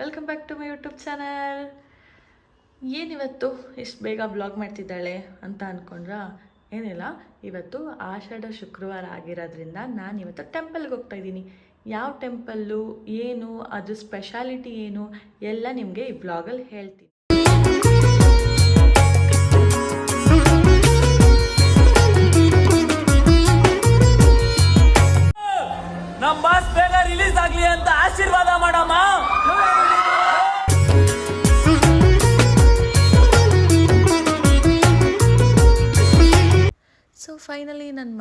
Welcome back to my YouTube channel ಏನಿವತ್ತು? ಇಷ್ಟು ಬೇಗ ಬ್ಲಾಗ್ ಮಾಡ್ತಿದ್ದಾಳೆ ಅಂತ ಅಂದ್ಕೊಂಡ್ರಾ ಏನಿಲ್ಲ, ಇವತ್ತು ಆಷಾಢ ಶುಕ್ರವಾರ ಆಗಿರೋದ್ರಿಂದ ನಾನು ಇವತ್ತು ಟೆಂಪಲ್ಗೆ ಹೋಗ್ತಾ ಇದ್ದೀನಿ. ಯಾವ ಟೆಂಪಲ್ಲು ಏನು ಅದು ಸ್ಪೆಷಾಲಿಟಿ ಏನು, ಎಲ್ಲ ನಿಮಗೆ ಈ ಬ್ಲಾಗಲ್ಲಿ ಹೇಳ್ತೀನಿ. ನಮ್ಮ ಬಾಸ್ ಬೇಗ ರಿಲೀಸ್ ಆಗಲಿ ಅಂತ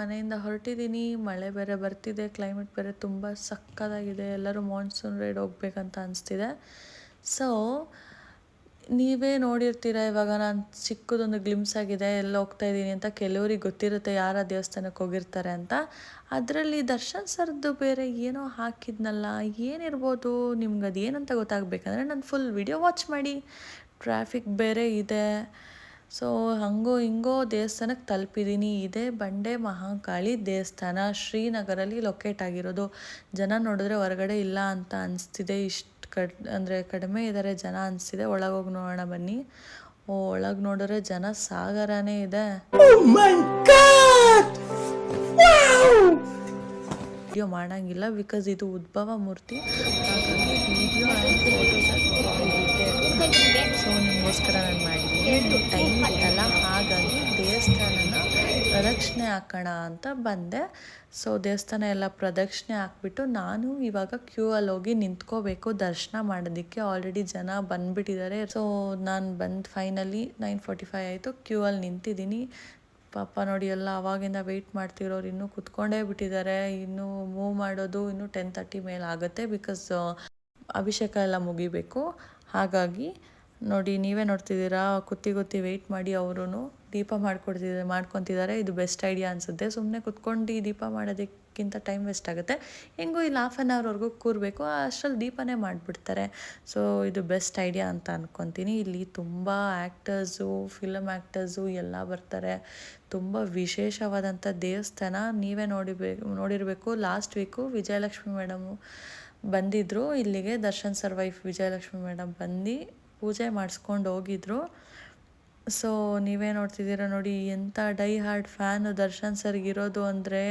ಮನೆಯಿಂದ ಹೊರಟಿದ್ದೀನಿ. ಮಳೆ ಬೇರೆ ಬರ್ತಿದೆ ಕ್ಲೈಮೇಟ್ ಬೇರೆ ತುಂಬ ಸಕ್ಕತ್ತಾಗಿದೆ. ಎಲ್ಲರೂ ಮಾನ್ಸೂನ್ ರೈಡ್ ಹೋಗ್ಬೇಕಂತ ಅನಿಸ್ತಿದೆ. ಸೊ ನೀವೇ ನೋಡಿರ್ತೀರ ಇವಾಗ ನಾನು ಚಿಕ್ಕದೊಂದು ಗ್ಲಿಮ್ಸ್ ಆಗಿದೆ, ಎಲ್ಲ ಹೋಗ್ತಾ ಇದ್ದೀನಿ ಅಂತ ಕೆಲವರಿಗೆ ಗೊತ್ತಿರುತ್ತೆ ಯಾರ ದೇವಸ್ಥಾನಕ್ಕೆ ಹೋಗಿರ್ತಾರೆ ಅಂತ. ಅದರಲ್ಲಿ ದರ್ಶನ್ ಸರ್ದು ಬೇರೆ ಏನೋ ಹಾಕಿದ್ನಲ್ಲ, ಏನಿರ್ಬೋದು? ನಿಮ್ಗೆ ಅದು ಏನಂತ ಗೊತ್ತಾಗಬೇಕಂದ್ರೆ ನಾನು ಫುಲ್ ವಿಡಿಯೋ ವಾಚ್ ಮಾಡಿ. ಟ್ರಾಫಿಕ್ ಬೇರೆ ಇದೆ. ಸೊ ಹಂಗೋ ಹಿಂಗೋ ದೇವಸ್ಥಾನಕ್ಕೆ ತಲುಪಿದ್ದೀನಿ ಇದೇ ಬಂಡೆ ಮಹಾಕಾಳಿ ದೇವಸ್ಥಾನ. ಶ್ರೀನಗರಲ್ಲಿ ಲೊಕೇಟ್ ಆಗಿರೋದು. ಜನ ನೋಡಿದ್ರೆ ಹೊರಗಡೆ ಇಲ್ಲ ಅಂತ ಅನಿಸ್ತಿದೆ. ಇಷ್ಟು ಕಡ್ ಅಂದರೆ ಕಡಿಮೆ ಇದ್ದಾರೆ ಜನ ಅನಿಸ್ತಿದೆ. ಒಳಗೋಗಿ ನೋಡೋಣ ಬನ್ನಿ. ಓ ಒಳಗೆ ನೋಡಿದ್ರೆ ಜನ ಸಾಗರನೇ ಇದೆ. ವಿಡಿಯೋ ಮಾಡೋಂಗಿಲ್ಲ ಬಿಕಾಸ್ ಇದು ಉದ್ಭವ ಮೂರ್ತಿ. ಹಾಗಾಗಿ ವಿಡಿಯೋ ಸೊ ನಿಮಗೋಸ್ಕರ ನಾನು ಮಾಡಿದ್ದೀನಿ ಟೈಮ್ ಇತ್ತಲ್ಲ ಹಾಗಾಗಿ ದೇವಸ್ಥಾನನ ಪ್ರದಕ್ಷಿಣೆ ಹಾಕೋಣ ಅಂತ ಬಂದೆ. ಸೊ ದೇವಸ್ಥಾನ ಎಲ್ಲ ಪ್ರದಕ್ಷಿಣೆ ಹಾಕ್ಬಿಟ್ಟು ನಾನು ಇವಾಗ ಕ್ಯೂ ಅಲ್ಲಿ ಹೋಗಿ ನಿಂತ್ಕೋಬೇಕು, ದರ್ಶನ ಮಾಡೋದಕ್ಕೆ. ಆಲ್ರೆಡಿ ಜನ ಬಂದ್ಬಿಟ್ಟಿದ್ದಾರೆ. ಸೊ ನಾನು ಬಂದು ಫೈನಲಿ ನೈನ್ ಫೋರ್ಟಿ ಫೈವ್ ಆಯಿತು ಕ್ಯೂ ಅಲ್ಲಿ ನಿಂತಿದ್ದೀನಿ. ಪಾಪ ನೋಡಿ, ಎಲ್ಲ ಅವಾಗಿಂದ ವೆಯ್ಟ್ ಮಾಡ್ತಿರೋರು ಇನ್ನೂ ಕುತ್ಕೊಂಡೇ ಬಿಟ್ಟಿದ್ದಾರೆ. ಇನ್ನೂ ಮೂವ್ ಮಾಡೋದು ಇನ್ನೂ ಟೆನ್ ತರ್ಟಿ ಮೇಲೆ ಆಗುತ್ತೆ ಬಿಕಾಸ್ ಅಭಿಷೇಕ ಎಲ್ಲ ಮುಗಿಬೇಕು. ಹಾಗಾಗಿ ನೋಡಿ, ನೀವೇ ನೋಡ್ತಿದ್ದೀರಾ? ಕುತ್ತಿ ಕುತ್ತಿ ವೆಯ್ಟ್ ಮಾಡಿ ಅವರು ದೀಪ ಮಾಡ್ಕೊಡ್ತಿದ್ದಾರೆ ಮಾಡ್ಕೊತಿದ್ದಾರೆ. ಇದು ಬೆಸ್ಟ್ ಐಡಿಯಾ ಅನಿಸುತ್ತೆ. ಸುಮ್ಮನೆ ಕುತ್ಕೊಂಡು ದೀಪ ಮಾಡೋದಕ್ಕಿಂತ ಟೈಮ್ ವೇಸ್ಟ್ ಆಗುತ್ತೆ. ಹೆಂಗೂ ಇಲ್ಲಿ ಹಾಫ್ ಆನ್ ಅವರ್ವರೆಗೂ ಕೂರಬೇಕು. ಅಷ್ಟರಲ್ಲಿ ದೀಪನೇ ಮಾಡಿಬಿಡ್ತಾರೆ. ಸೊ ಇದು ಬೆಸ್ಟ್ ಐಡಿಯಾ ಅಂತ ಅಂದ್ಕೊತೀನಿ ಇಲ್ಲಿ ತುಂಬ ಆ್ಯಕ್ಟರ್ಸು ಫಿಲಮ್ ಆ್ಯಕ್ಟರ್ಸು ಎಲ್ಲ ಬರ್ತಾರೆ. ತುಂಬ ವಿಶೇಷವಾದಂಥ ದೇವಸ್ಥಾನ ನೀವೇ ನೋಡಿಬೇಕು ನೋಡಿರಬೇಕು. ಲಾಸ್ಟ್ ವೀಕು ವಿಜಯಲಕ್ಷ್ಮಿ ಮೇಡಮು ಬಂದಿದ್ದರು ಇಲ್ಲಿಗೆ Darshan sir wife Vijayalakshmi madam ಬಂದು ಪೂಜೆ ಮಾಡಿಸ್ಕೊಂಡು ಹೋಗಿದ್ರು. ಸೊ ನೀವೇ ನೋಡ್ತಿದ್ದೀರ ನೋಡಿ ಎಂಥ ಡೈ ಹಾರ್ಡ್ ಫ್ಯಾನು ದರ್ಶನ್ ಸರ್ಗಿರೋದು ಅಂದರೆ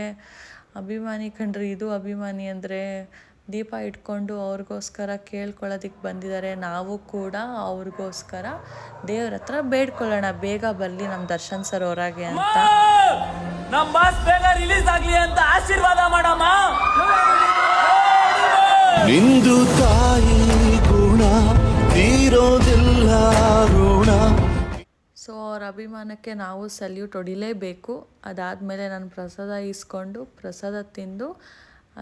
ಅಭಿಮಾನಿ ಕಂಡ್ರಿ ಇದು ಅಭಿಮಾನಿ ಅಂದರೆ ದೀಪ ಇಟ್ಕೊಂಡು ಅವ್ರಿಗೋಸ್ಕರ ಕೇಳ್ಕೊಳ್ಳೋದಕ್ಕೆ ಬಂದಿದ್ದಾರೆ. ನಾವು ಕೂಡ ಅವ್ರಿಗೋಸ್ಕರ ದೇವ್ರ ಹತ್ರ ಬೇಡ್ಕೊಳ್ಳೋಣ ಬೇಗ ಬರಲಿ ನಮ್ಮ ದರ್ಶನ್ ಸರ್ ಹೊರಗೆ ಅಂತ. ನಮ್ಮ ಬಾಸ್ ಬೇಗ ರಿಲೀಸ್ ಆಗಲಿ ಅಂತ ಆಶೀರ್ವಾದ ಮಾಡಮ್ಮ. ತೀರೋದಿಲ್ಲ ಋಣ. ಸೊ ಅವ್ರ ಅಭಿಮಾನಕ್ಕೆ ನಾವು ಸಲ್ಯೂಟ್ ಹೊಡಿಲೇಬೇಕು. ಅದಾದಮೇಲೆ ನಾನು ಪ್ರಸಾದ ಇಸ್ಕೊಂಡು ಪ್ರಸಾದ ತಿಂದು,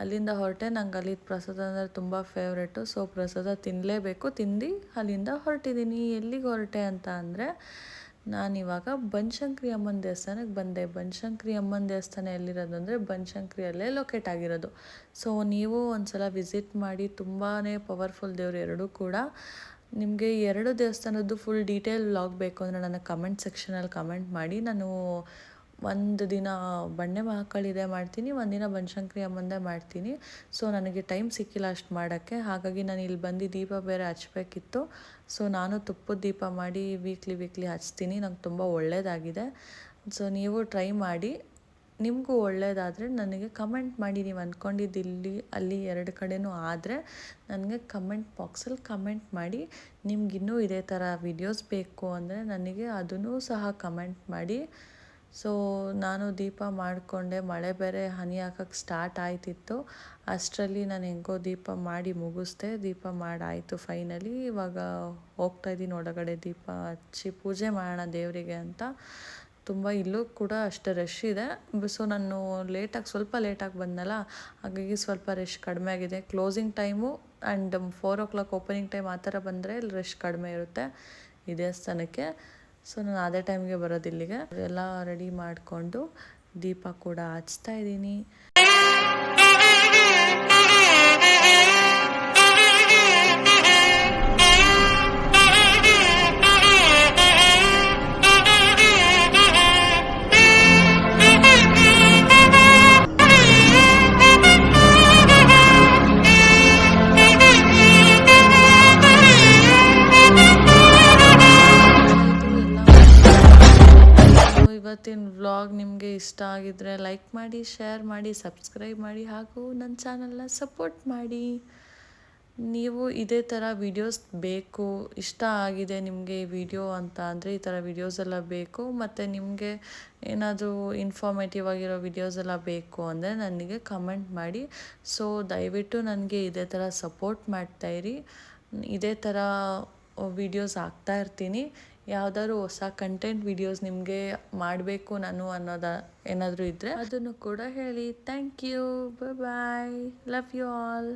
ಅಲ್ಲಿಂದ ಹೊರಟೆ ನಂಗೆ ಅಲ್ಲಿ ಪ್ರಸಾದ ಅಂದರೆ ತುಂಬ ಫೇವ್ರೇಟು ಸೊ ಪ್ರಸಾದ ತಿನ್ನಲೇಬೇಕು ತಿಂದು ಅಲ್ಲಿಂದ ಹೊರಟಿದ್ದೀನಿ. ಎಲ್ಲಿಗೆ ಹೊರಟೆ ಅಂತ ಅಂದರೆ ನಾನಿವಾಗ ಬನಶಂಕರಿ ಅಮ್ಮನ ದೇವಸ್ಥಾನಕ್ಕೆ ಬಂದೆ. ಬನಶಂಕರಿ ಅಮ್ಮನ ದೇವಸ್ಥಾನ ಎಲ್ಲಿರೋದು ಅಂದರೆ ಬನಶಂಕರಿಯಲ್ಲೇ ಲೊಕೇಟ್ ಆಗಿರೋದು. ಸೊ ನೀವು ಒಂದು ಸಲ ವಿಸಿಟ್ ಮಾಡಿ ತುಂಬಾ ಪವರ್ಫುಲ್ ದೇವರು ಎರಡೂ ಕೂಡ. ನಿಮಗೆ ಎರಡು ದೇವಸ್ಥಾನದ್ದು ಫುಲ್ ಡೀಟೇಲ್ ವ್ಲಾಗ್ ಬೇಕು ಅಂದರೆ ನನ್ನ ಕಮೆಂಟ್ ಸೆಕ್ಷನಲ್ಲಿ ಕಮೆಂಟ್ ಮಾಡಿ. ನಾನು ಒಂದು ದಿನ ಬಂಡೆ ಮಹಾಕಾಳಿದೆ ಮಾಡ್ತೀನಿ ಒಂದಿನ ಬನಶಂಕರಿ ಅಮ್ಮಂದೇ ಮಾಡ್ತೀನಿ. ಸೊ ನನಗೆ ಟೈಮ್ ಸಿಕ್ಕಿಲ್ಲ ಅಷ್ಟು ಮಾಡೋಕ್ಕೆ. ಹಾಗಾಗಿ ನಾನು ಇಲ್ಲಿ ಬಂದು ದೀಪ ಬೇರೆ ಹಚ್ಚಬೇಕಿತ್ತು ಸೊ ನಾನು ತುಪ್ಪದ ದೀಪ ಮಾಡಿ ವೀಕ್ಲಿ ವೀಕ್ಲಿ ಹಚ್ತೀನಿ. ನಂಗೆ ತುಂಬ ಒಳ್ಳೆಯದಾಗಿದೆ ಸೊ ನೀವು ಟ್ರೈ ಮಾಡಿ. ನಿಮಗೂ ಒಳ್ಳೆಯದಾದರೆ ನನಗೆ ಕಮೆಂಟ್ ಮಾಡಿ. ನೀವು ಅಂದ್ಕೊಂಡಿದ್ದು ಇಲ್ಲಿ ಅಲ್ಲಿ ಎರಡು ಕಡೆನೂ ಆದರೆ ನನಗೆ ಕಮೆಂಟ್ ಬಾಕ್ಸಲ್ಲಿ ಕಮೆಂಟ್ ಮಾಡಿ. ನಿಮ್ಗಿನ್ನೂ ಇದೇ ಥರ ವಿಡಿಯೋಸ್ ಬೇಕು ಅಂದರೆ ನನಗೆ ಅದನ್ನು ಸಹ ಕಮೆಂಟ್ ಮಾಡಿ. ಸೊ ನಾನು ದೀಪ ಮಾಡಿಕೊಂಡೆ. ಮಳೆ ಬೇರೆ ಹನಿ ಹಾಕಕ್ಕೆ ಸ್ಟಾರ್ಟ್ ಆಯ್ತಿತ್ತು. ಅಷ್ಟರಲ್ಲಿ ನಾನು ಹೆಂಗೋ ದೀಪ ಮಾಡಿ ಮುಗಿಸ್ದೆ. ದೀಪ ಮಾಡಾಯಿತು ಫೈನಲಿ ಇವಾಗ ಹೋಗ್ತಾ ಇದ್ದೀನಿ ಒಳಗಡೆ ದೀಪ ಹಚ್ಚಿ. ಪೂಜೆ ಮಾಡೋಣ ದೇವರಿಗೆ ಅಂತ. ತುಂಬ ಇಲ್ಲೂ ಕೂಡ ಅಷ್ಟು ರಶ್ ಇದೆ. ಸೊ ನಾನು ಲೇಟಾಗಿ ಸ್ವಲ್ಪ ಲೇಟಾಗಿ ಬಂದನಲ್ಲ, ಹಾಗಾಗಿ ಸ್ವಲ್ಪ ರಶ್ ಕಡಿಮೆ ಆಗಿದೆ. Closing time and four o'clock opening time ಆ ಥರ ಬಂದರೆ ಇಲ್ಲಿ ರಶ್ ಕಡಿಮೆ ಇರುತ್ತೆ ದೇವಸ್ಥಾನಕ್ಕೆ. ಸೊ ನಾನು ಅದೇ ಟೈಮ್ಗೆ ಬರೋದು ಇಲ್ಲಿಗೆ. ಎಲ್ಲ ರೆಡಿ ಮಾಡಿಕೊಂಡು ದೀಪ ಕೂಡ ಹಚ್ತಾ ಇದ್ದೀನಿ. ಇವತ್ತಿನ ವ್ಲಾಗ್ ನಿಮಗೆ ಇಷ್ಟ ಆಗಿದ್ರೆ ಲೈಕ್ ಮಾಡಿ ಶೇರ್ ಮಾಡಿ ಸಬ್ಸ್ಕ್ರೈಬ್ ಮಾಡಿ ಹಾಗೂ ನನ್ನ ಚಾನಲ್ನ ಸಪೋರ್ಟ್ ಮಾಡಿ. ನೀವು ಇದೇ ಥರ ವಿಡಿಯೋಸ್ ಬೇಕು, ಇಷ್ಟ ಆಗಿದೆ ನಿಮಗೆ ಈ ವಿಡಿಯೋ ಅಂತ ಅಂದರೆ ಈ ಥರ ವಿಡಿಯೋಸ್ ಎಲ್ಲ ಬೇಕು, ಮತ್ತು ನಿಮಗೆ ಏನಾದರೂ ಇನ್ಫಾರ್ಮೇಟಿವ್ ಆಗಿರೋ ವಿಡಿಯೋಸ್ ಎಲ್ಲ ಬೇಕು ಅಂದರೆ ನನಗೆ ಕಮೆಂಟ್ ಮಾಡಿ. ಸೊ ದಯವಿಟ್ಟು ನನಗೆ ಇದೇ ಥರ ಸಪೋರ್ಟ್ ಮಾಡ್ತಾಯಿರಿ ಇದೇ ಥರ ವಿಡಿಯೋಸ್ ಹಾಕ್ತಾ ಇರ್ತೀನಿ. ಯಾವ್ದಾದ್ರು ಹೊಸ ಕಂಟೆಂಟ್ ವಿಡಿಯೋಸ್ ನಿಮಗೆ ಮಾಡಬೇಕು ನಾನು ಅನ್ನೋದ ಏನಾದರೂ ಇದ್ದರೆ ಅದನ್ನು ಕೂಡ ಹೇಳಿ. Thank you bye love you all